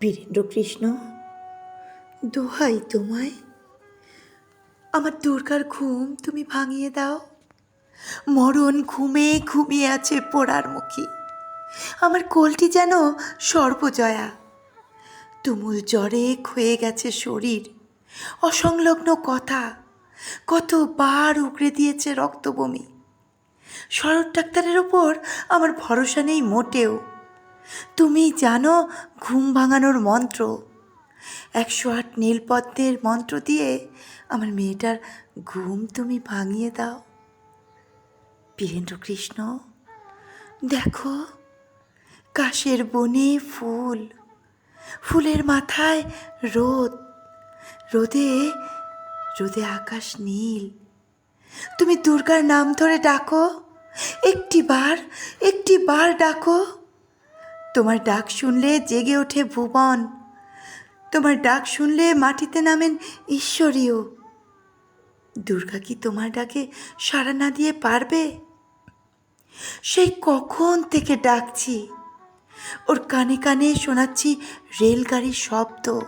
বীরেন্দ্র কৃষ্ণ, দোহাই তোমায়। আমার দুর্গার ঘুম তুমি ভাঙিয়ে দাও। মরণ ঘুমে ঘুমিয়ে আছে পোড়ার মুখী। আমার কোলটি যেন সর্বজয়া। তুমুল জ্বরে ক্ষয়ে গেছে শরীর। অসংলগ্ন কথা। কতবার উগড়ে দিয়েছে রক্তবমি। শরৎ ডাক্তারের ওপর আমার ভরসা নেই মোটেও। তুমি জানো ঘুম ভাঙানোর মন্ত্র। একশো আট নীলপদ্মের মন্ত্র দিয়ে আমার মেয়েটার ঘুম তুমি ভাঙিয়ে দাও। বীরেন্দ্র কৃষ্ণ দেখো, কাশের বনে ফুল। ফুলের মাথায় রোদ। রোদে রোদে আকাশ নীল। তুমি দুর্গার নাম ধরে ডাকো। একটি বার একটি বার ডাকো। তোমার ডাক শুনলে জেগে ওঠে ভুবন। তোমার ডাক শুনলে মাটিতে নামেন ঈশ্বরীয়। দুর্গা কি তোমার ডাকে সাড়া না দিয়ে পারবে? সেই কখন থেকে ডাকছি। ওর কানে কানে শোনাচ্ছি রেলগাড়ির শব্দ।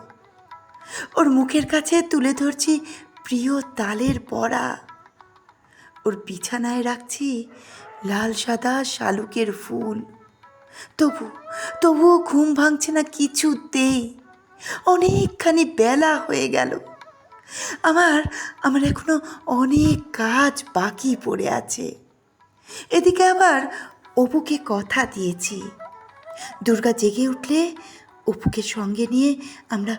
ওর মুখের কাছে তুলে ধরছি প্রিয় তালের পড়া ওর বিছানায় রাখছি লাল সাদা শালুকের ফুল। তবু, তবুও ঘুম ভাঙছে না কিছুতেই। অনেকখানি বেলা হয়ে গেল। আমার আমার এখনও অনেক কাজ বাকি পড়ে আছে। এদিকে আবার অপুকে কথা দিয়েছি। দুর্গা জেগে উঠলে অপুকে সঙ্গে নিয়ে আমরা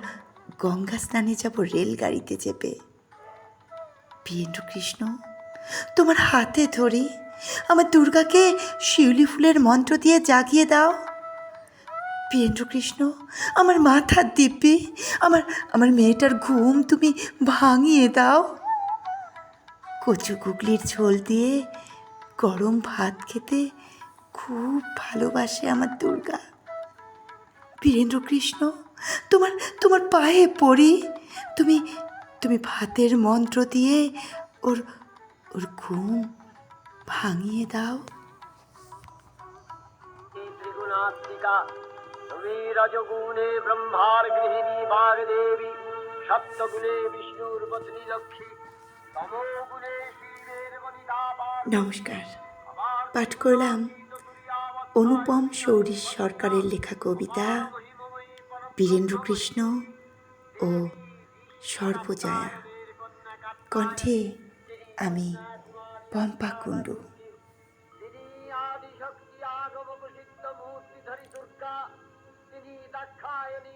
গঙ্গা স্নানে যাব রেলগাড়িতে চেপে। বীরেন্দ্র কৃষ্ণ, তোমার হাতে ধরি। আমার দুর্গাকে শিউলি ফুলের মন্ত্র দিয়ে জাগিয়ে দাও। বীরেন্দ্র কৃষ্ণ আমার মাথার দিব্যি, আমার আমার মেয়েটার ঘুম তুমি ভাঙিয়ে দাও। কচু গুগলির ঝোল দিয়ে গরম ভাত খেতে খুব ভালোবাসে আমার দুর্গা। বীরেন্দ্র কৃষ্ণ তোমার তোমার পায়ে পড়ি। তুমি তুমি ভাতের মন্ত্র দিয়ে ওর ওর ঘুম ভাঙিয়ে দাও ত্রিগুণাত্মিকা তুমি রজগুণে ব্রহ্মার গৃহিণী বাগদেবী সপ্তগুণে বিষ্ণুর পত্নী লক্ষ্মী তমোগুণে শিবের বনিতা নমস্কার। পাঠ করলাম অনুপম সৌরী সরকারের লেখা কবিতা বীরেন্দ্র কৃষ্ণ ও সর্বজয়া। কণ্ঠে আমি পম্পা কুণ্ডু। তিনি দাক্ষায়ণী